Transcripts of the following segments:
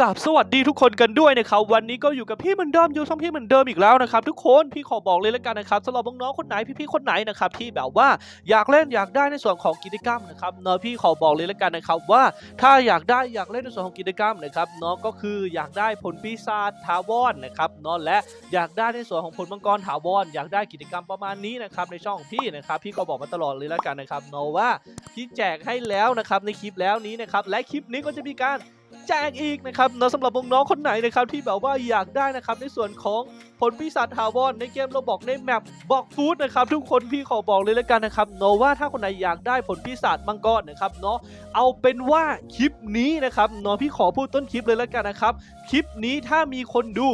กราบสวัสดีทุกคนกันด้วยนะครับ วันนี้ก็อยู่กับพี่เหมือนเดิมอยู่ช่องพี่เหมือนเดิมอีกแล้วนะครับทุกคนพี่ขอบอกเลยแล้วกันนะครับสำหรับน้องๆคนไหนพี่ๆคนไหนนะครับที่แบบว่าอยากเล่นอยากได้ในส่วนของกิจกรรมนะครับเนาะพี่ขอบอกเลยแล้วกันนะครับว่าถ้าอยากได้อยากเล่นในส่วนของกิจกรรมนะครับเนาะก็คืออยากได้ผลปีศาจถาวรนะครับเนาะและอยากได้ในส่วนของผลมังกรถาวรอยากได้กิจกรรมประมาณนี้นะครับในช่องพี่นะครับพี่ก็บอกมาตลอดเลยแล้วกันนะครับเนาะว่าพี่แจกให้แล้วนะครับในคลิปแล้วนี้นะครับและคลิปนี้ก็จะมีการ แจกอีกนะครับเนอะสำหรับน้องๆคนไหนนะครับที่แบบว่าอยากได้นะครับในส่วนของผลปีศาจถาวรในเกมเราบอกในแมปบอกฟูดนะครับทุกคนพี่ขอบอกเลยแล้วกันนะครับเนอะว่าถ้าคนไหนอยากได้ผลปีศาจมังกรนะครับเนาะเอาเป็นว่าคลิปนี้นะครับเนาะพี่ขอพูดต้นคลิปเลยแล้วกันนะครับคลิปนี้ถ้ามีคนดู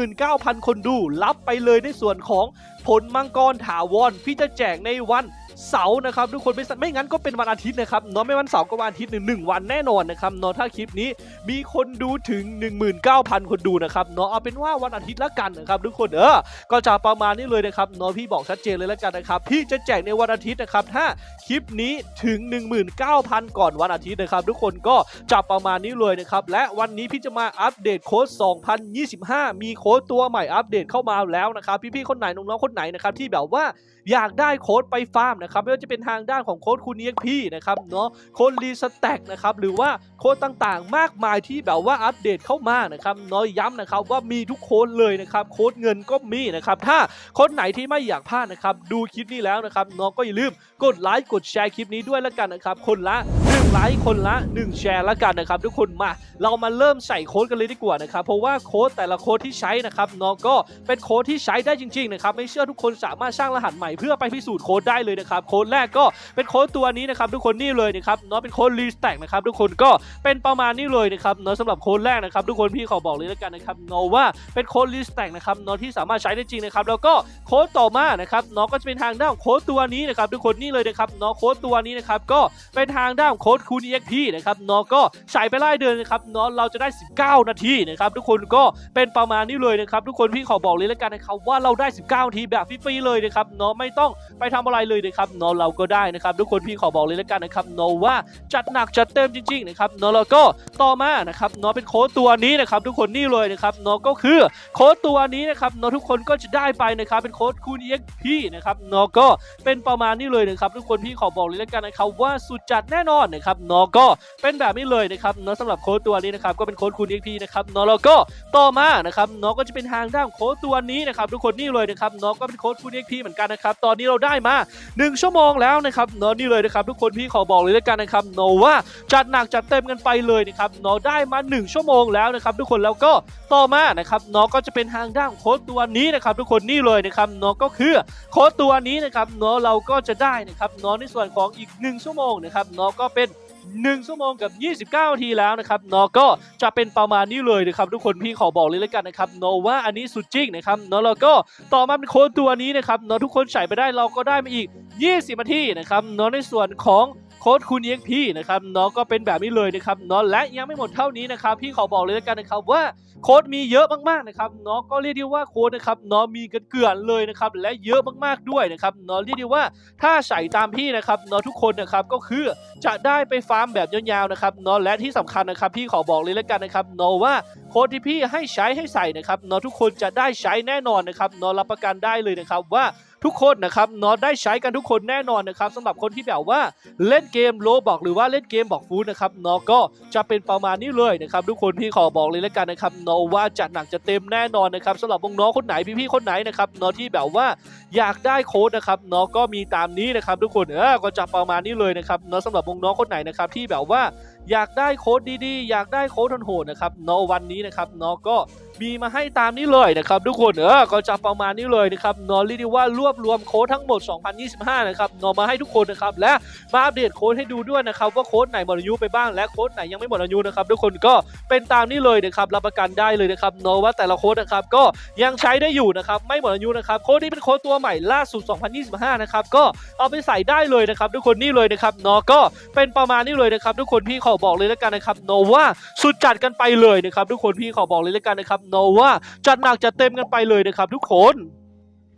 19,000 คนดู รับไปเลยในส่วนของผลมังกรถาวรพี่จะแจกในวัน เสาร์นะครับทุกคนไม่สัไม่งั้นก็เป็นวันอาทิตย์นะครับเนาะไม่วันเสาร์ก็วันอาทิตย์หนึ่งหนึ่งวันแน่นอนนะครับเนาะถ้าคลิปนี้มีคนดูถึง 19,000 คนดูนะครับเนาะเอาเป็นว่าวันอาทิตย์ละกันนะครับทุกคนเออก็จะประมาณนี้เลยนะครับเนาะพี่บอกชัดเจนเลยแล้วกันนะครับพี่จะแจกในวันอาทิตย์นะครับถ้าคลิปนี้ถึง 19,000 ก่อนวันอาทิตย์นะครับทุกคนก็จะประมาณนี้เลยนะครับและวันนี้พี่จะมาอัปเดตโค้ด 2025 มีโค้ดตัวใหม่อัปเดตเข้ามาแล้วนะครับพี่ๆคนไหนน้องๆคนไหนนะครับที่แบบว่า อยากได้โค้ดไปฟาร์มนะครับไม่ว่าจะเป็นทางด้านของโค้ดคูณเอ็กพี่นะครับเนาะโค้ดรีสแต็กนะครับหรือว่าโค้ดต่างๆ มากมายที่แบบว่าอัปเดตเข้ามานะครับน้อย้ำนะครับว่ามีทุกโค้ดเลยนะครับโค้ดเงินก็มีนะครับถ้าโค้ดไหนที่ไม่อยากพลาดนะครับดูคลิปนี้แล้วนะครับน้องก็อย่าลืมกดไลค์กดแชร์คลิปนี้ด้วยแล้วกันนะครับคนละ ไลค์คนละ 1 แชร์แล้วกันนะครับ ทุกคนมา เรามาเริ่มใส่โค้ดกันเลยดีกว่านะครับ เพราะว่าโค้ดแต่ละโค้ดที่ใช้นะครับเนาะก็เป็นโค้ดที่ใช้ได้จริงๆนะครับไม่เชื่อทุกคนสามารถสร้างรหัสใหม่เพื่อไปพิสูจน์โค้ดได้เลยนะครับโค้ดแรกก็เป็นโค้ดตัวนี้นะครับทุกคนนี่เลยนะครับเนาะเป็นโค้ดรีสแต็กนะครับทุกคนก็เป็นประมาณนี้เลยนะครับเนาะสำหรับโค้ดแรกนะครับทุกคนพี่ขอบอกเลยแล้วกันนะครับเนาะว่าเป็นโค้ดรีสแต็กนะครับเนาะที่สามารถใช้ได้จริงนะครับแล้วก็โค้ดต่อมานะครับเนาะก็จะเป็นทางด้านของโค้ดตัวนี้นะครับทุกคนนี่เลยนะครับเนาะโค้ดตัวนี้นะครับก็เป็นทางด้านโค้ดคูณ EXP นะครับเนาะก็ใส่ไปไล่เดือนนะครับเนาะเราจะได้ 19 นาทีนะครับทุกคนก็เป็นประมาณนี้เลยนะครับทุกคนพี่ขอบอกเลยแล้วกันนะครับว่าเราได้ 19 นาทีแบบฟรีๆเลยนะครับเนาะไม่ต้องไปทำอะไรเลยนะครับเนาะเราก็ได้นะครับทุกคนพี่ขอบอกเลยแล้วกันนะครับเนาะว่าจัดหนักจัดเต็มจริงๆนะครับเนาะแล้วก็ต่อมานะครับเนาะเป็นโค้ดตัวนี้นะครับทุกคนนี่เลยนะครับเนาะก็คือโค้ดตัวนี้นะครับเนาะทุกคนก็จะได้ไปนะครับเป็นโค้ดคูณ EXP นะครับเนาะก็เป็นประมาณนี้เลยนะครับทุกคนพี่ขอบอกเลยแล้วกันนะครับว่าสุดจัดแน่นอนนะครับเนาะก็เป็นแบบนี้เลยนะครับเนาะสำหรับโค้ดตัวนี้นะครับก็เป็นโค้ดคูณ EXP นะครับเนาะแล้วก็ต่อมานะครับเนาะก็จะเป็นทางด้านโค้ดตัวนี้นะครับทุกคนนี่เลยนะครับเนาะก็เป็นโค้ดคูณ EXP เหมือนกันนะครับตอนนี้เราได้มา 1 ชั่วโมงแล้วนะครับเนาะนี่เลยนะครับทุกคนพี่ขอบอกเลยแล้วกันนะครับเนาะว่าจัดหนักจัดเต็มกันไปเลยนะครับเนาะได้มา 1 ชั่วโมงแล้วนะครับทุกคนแล้วก็ต่อมานะครับเนาะก็จะเป็นทางด้านโค้ดตัวนี้นะครับทุกคนนี่เลยนะครับเนาะก็คือโค้ดตัวนี้นะครับเนาะเราก็จะได้นะครับเนาะในส่วนของอีก 1 ชั่วโมงนะครับเนาะก็เป็น 1 ชั่วโมงกับ 29นาทีแล้วนะครับเนาะก็จะเป็นประมาณนี้เลยนะครับทุกคนพี่ขอบอกเลยแล้วกันนะครับเนาะว่าอันนี้สุดจริงนะครับเนาะแล้วก็ต่อมาเป็นโค้ดตัวนี้นะครับเนาะทุกคนใส่ไปได้เราก็ได้มาอีก 20นาทีนะครับเนาะในส่วนของ โค้ดคูณ EXP นะครับเนาะก็เป็นแบบนี้เลยนะครับเนาะและยังไม่หมดเท่านี้นะครับพี่ขอบอกเลยแล้วกันนะครับว่าโค้ดมีเยอะมากๆนะครับเนาะก็เรียกได้ว่าโค้ดนะครับเนาะมีกันเกลื่อนเลยนะครับและเยอะมากๆด้วยนะครับเนาะเรียกได้ว่าถ้าใส่ตามพี่นะครับเนาะทุกคนนะครับก็คือจะได้ไปฟาร์มแบบยาวๆนะครับเนาะและที่สำคัญนะครับพี่ขอบอกเลยแล้วกันนะครับเนาะว่าโค้ดที่พี่ให้ใช้ให้ใส่นะครับเนาะทุกคนจะได้ใช้แน่นอนนะครับเนาะรับประกันได้เลยนะครับว่า ทุกคนนะครับเนาะได้ใช้กันทุกคนแน่นอนนะครับสำหรับคนที่แบบว่าเล่นเกมโลบอกหรือว่าเล่นเกมบอกฟูดนะครับเนาะก็จะเป็นประมาณนี้เลยนะครับทุกคนพี่ขอบอกเลยแล้วกันนะครับเนาะว่าจัดหนักจะเต็มแน่นอนนะครับสำหรับน้องคนไหนพี่ๆคนไหนนะครับเนาะที่แบบว่าอยากได้โค้ดนะครับเนาะก็มีตามนี้นะครับทุกคนเออก็จะประมาณนี้เลยนะครับเนาะสำหรับน้องคนไหนนะครับที่แบบว่า อยากได้โค้ดดีๆ อยากได้โค้ดโหดนะครับเนาะวันนี้นะครับเนาะก็มีมาให้ตามนี้เลยนะครับทุกคนเออก็จะประมาณนี้เลยนะครับเนาะรีด้ว่ารวบรวมโค้ดทั้งหมด 2025 นะครับเนาะมาให้ทุกคนนะครับและมาอัปเดตโค้ดให้ดูด้วยนะครับว่าโค้ดไหนหมดอายุไปบ้างและโค้ดไหนยังไม่หมดอายุนะครับทุกคนก็เป็นตามนี้เลยนะครับรับประกันได้เลยนะครับเนาะว่าแต่ละโค้ดนะครับก็ยังใช้ได้อยู่นะครับไม่หมดอายุนะครับโค้ดนี้เป็นโค้ดตัวใหม่ล่าสุด 2025 นะครับก็เอาไปใส่ได้เลยนะครับทุกคนนี่เลยนะครับนาะก็เป็นประมาณนี้เลยนะครับทุกคนพี่ขอบอกเลยแล้วกันนะครับโนว่าสุดจัดกันไปเลยนะครับทุกคนพี่ขอบอกเลยแล้วกันนะครับโนว่าจัดหนักจัดเต็มกันไปเลยนะครับทุกคน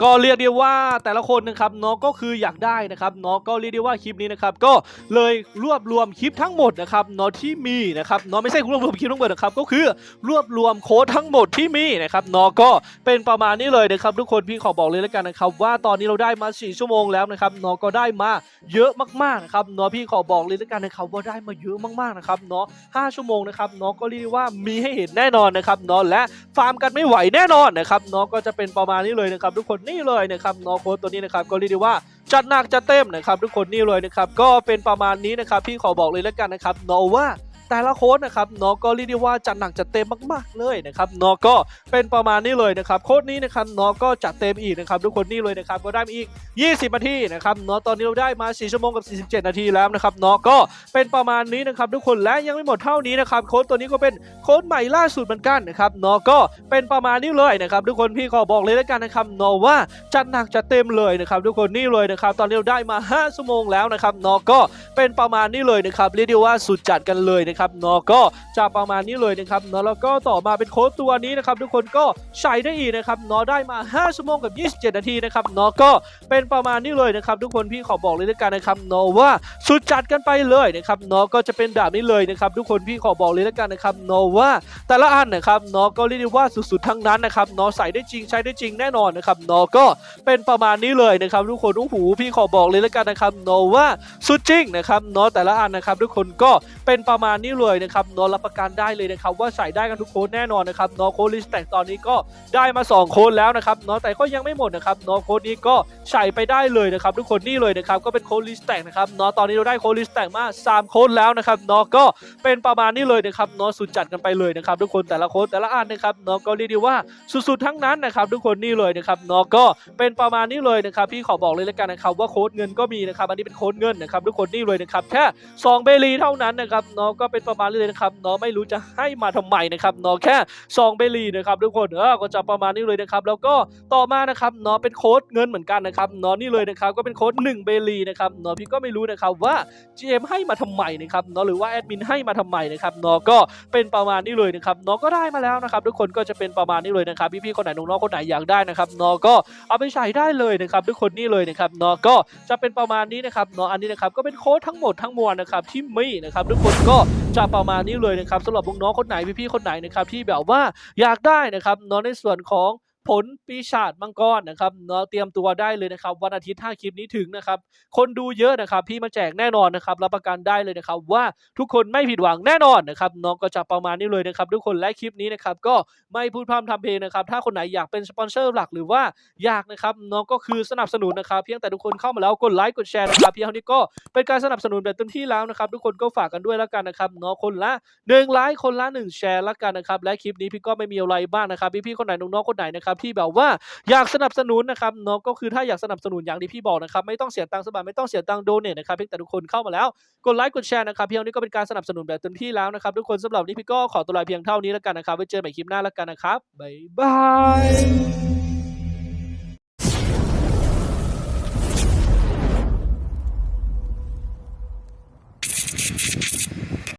ก็เรียกได้ว่าแต่ละคนนะครับเนาะก็คืออยากได้นะครับเนาะก็เรียกได้ว่าคลิปนี้นะครับก็เลยรวบรวมคลิปทั้งหมดนะครับเนาะที่มีนะครับเนาะไม่ใช่รวบรวมคลิปทั้งหมดนะครับก็คือรวบรวมโค้ดทั้งหมดที่มีนะครับเนาะก็เป็นประมาณนี้เลยนะครับทุกคนพี่ขอบอกเลยแล้วกันนะครับว่าตอนนี้เราได้มา 4 ชั่วโมงแล้วนะครับเนาะก็ได้มาเยอะมากๆนะครับเนาะพี่ขอบอกเลยแล้วกันนะครับว่าได้มาเยอะมากๆนะครับเนาะ5ชั่วโมงนะครับเนาะก็เรียกว่ามีให้เห็นแน่นอนนะครับเนาะและฟาร์มกันไม่ไหวแน่นอนนะครับเนาะก็จะเป็นประมาณนี้เลยนะครับทุกคนนี่เลยนะครับนาะโค้ดตัวนี้นะครับก็เรียกได้ว่าจัดหนักจัดเต็มนะครับทุกคนนี่เลยนะครับก็เป็นประมาณนี้นะครับพี่ขอบอกเลยแล้วกันนะครับเนาะว่า แต่ละโค้ดนะครับเนาะก็เรียกได้ว่าจัดหนักจัดเต็มมากๆเลยนะครับเนาะก็เป็นประมาณนี้เลยนะครับโค้ดนี้นะครับเนาะก็จัดเต็มอีกนะครับทุกคนนี่เลยนะครับก็ได้อีก 20 นาทีนะครับเนาะตอนนี้เราได้มา 4 ชั่วโมงกับ 47 นาทีแล้วนะครับเนาะก็เป็นประมาณนี้นะครับทุกคนและยังไม่หมดเท่านี้นะครับโค้ดตัวนี้ก็เป็นโค้ดใหม่ล่าสุดเหมือนกันนะครับเนาะก็เป็นประมาณนี้เลยนะครับทุกคนพี่ขอบอกเลยแล้วกันนะครับเนาะว่าจัดหนักจัดเต็มเลยนะครับทุกคนนี่เลยนะครับตอนนี้เราได้มา 5 ชั่วโมงแล้วนะครับนาะก็เป็นประมาณนี้เลยนะครับเรียกได้ว่าสุดจัดกันเลยนะครับเนาะก็จะประมาณนี้เลยนะครับเนาะแล้วก็ต่อมาเป็นโค้ดตัวนี้นะครับทุกคนก็ใช้ได้อีกนะครับเนาะได้มา 5 ชั่วโมงกับ 27 นาทีนะครับเนาะก็เป็นประมาณนี้เลยนะครับทุกคนพี่ขอบอกเลยด้วยกันนะครับเนาะว่าสุดจัดกันไปเลยนะครับเนาะก็จะเป็นแบบนี้เลยนะครับทุกคนพี่ขอบอกเลยด้วยกันนะครับเนาะว่าแต่ละอันนะครับเนาะก็เรียกได้ว่าสุดๆทั้งนั้นนะครับเนาะใส่ได้จริงใช้ได้จริงแน่นอนนะครับเนาะก็เป็นประมาณนี้เลยนะครับทุกคนโอ้โหพี่ขอบอกเลยแล้วกันนะครับเนาะว่าสุดจริงนะครับเนาะแต่ละอันนะครับทุกคนก็เป็นประมาณนี้เลยนะครับนาะรับประกันได้เลยนะครับว่าใส่ได้กันทุกโค้ดแน่นอนนะครับนาะโค้ดลิสแตกตอนนี้ก็ได้มาสองโค้ดแล้วนะครับนาะแต่ก็ยังไม่หมดนะครับนาะโค้ดนี้ก็ใส่ไปได้เลยนะครับทุกคนนี่เลยนะครับก็เป็นโค้ดลิสต์แตกนะครับนาะตอนนี้เราได้โค้ดลิสต์แตกมา3โค้ดแล้วนะครับนาะก็เป็นประมาณนี้เลยนะครับนาะสุดจัดกันไปเลยนะครับทุกคนแต่ละโค้ดแต่ละอันนะครับนาะก็เรียกได้ว่าสุดๆทั้งนั้นนะครับทุกคนนี่เลยนะครับนาะก็เป็นประมาณนี้เลยนะครับพี่ขอบอกเลยแล้วกันนะครับว่าโค้ดเงินก็มีนะครับอันนี้เป็นโค้ดเงินนะครับทุกคนนี่เลยนะครับแค่2เบลีเท่านั้นนะครับนาะก็เป็นประมาณนี้เลยนะครับเนาะไม่รู้จะให้มาทำไมนะครับเนาะแค่2เบลีนะครับทุกคนเออก็จะประมาณนี้เลยนะครับแล้วก็ต่อมานะครับเนาะเป็นโค้ดเงินเหมือนกันนะครับเนาะนี่เลยนะครับก็เป็นโค้ด1เบลีนะครับเนาะพี่ก็ไม่รู้นะครับว่า GM ให้มาทำไมนะครับเนาะหรือว่าแอดมินให้มาทำไมนะครับเนาะก็เป็นประมาณนี้เลยนะครับเนาะก็ได้มาแล้วนะครับทุกคนก็จะเป็นประมาณนี้เลยนะครับพี่ๆคนไหนน้องๆคนไหนอยากได้นะครับเนาะก็เอาไปใช้ได้เลยนะครับทุกคนนี่เลยนะครับเนาะก็จะเป็นประมาณนี้นะครับเนาะอันนี้นะครับก็เป็นโค้ดทั้งหมดทั้งมวลนะครับที่มีนะครับทุกคนก็จะประมาณนี้เลยนะครับสำหรับน้องๆคนไหนพี่ๆคนไหนนะครับที่แบบว่าอยากได้นะครับน้องในส่วนของ ผลปีศาจมังกรนะครับเนาะเตรียมตัวได้เลยนะครับ วันอาทิตย์ถ้าคลิปนี้ถึงนะครับ คนดูเยอะนะครับ พี่มาแจกแน่นอนนะครับรับประกันได้เลยนะครับ ว่าทุกคนไม่ผิดหวังแน่นอนนะครับเนาะก็จะประมาณนี้เลยนะครับ ทุกคนและคลิปนี้นะครับ ก็ไม่พูดพร่ำทำเพลงนะครับ ถ้าคนไหนอยากเป็นสปอนเซอร์หลักหรือว่าอยากนะครับเนาะก็คือสนับสนุนนะครับ เพียงแต่ทุกคนเข้ามาแล้วกดไลค์กดแชร์นะครับเพียงเท่านี้ก็เป็นการสนับสนุนแบบเต็มที่แล้วนะครับ ทุกคนก็ฝากกันด้วยแล้วกันนะครับเนาะคนละหนึ่งไลค์คนละหนึ่งแชร์ละกันนะครับและคลิปนี้พี่ก็ไม่มีอะไรบ้างนะครับพี่ๆคนไหนน้องๆคนไหนนะครับที่แบบว่าอยากสนับสนุนนะครับเนาะก็คือถ้าอยากสนับสนุนอย่างที่พี่บอกนะครับไม่ต้องเสียตังค์สบายไม่ต้องเสียตังค์โดเนทนะครับเพียงแต่ทุกคนเข้ามาแล้วกดไลค์กดแชร์นะครับเพียงนี้ก็เป็นการสนับสนุนแบบเต็มที่แล้วนะครับทุกคนสำหรับนนี้พี่ก็ขอตัวลาเพียงเท่านี้แล้วกันนะครับไว้เจอใหม่คลิปหน้าแล้วกันนะครับบ๊ายบาย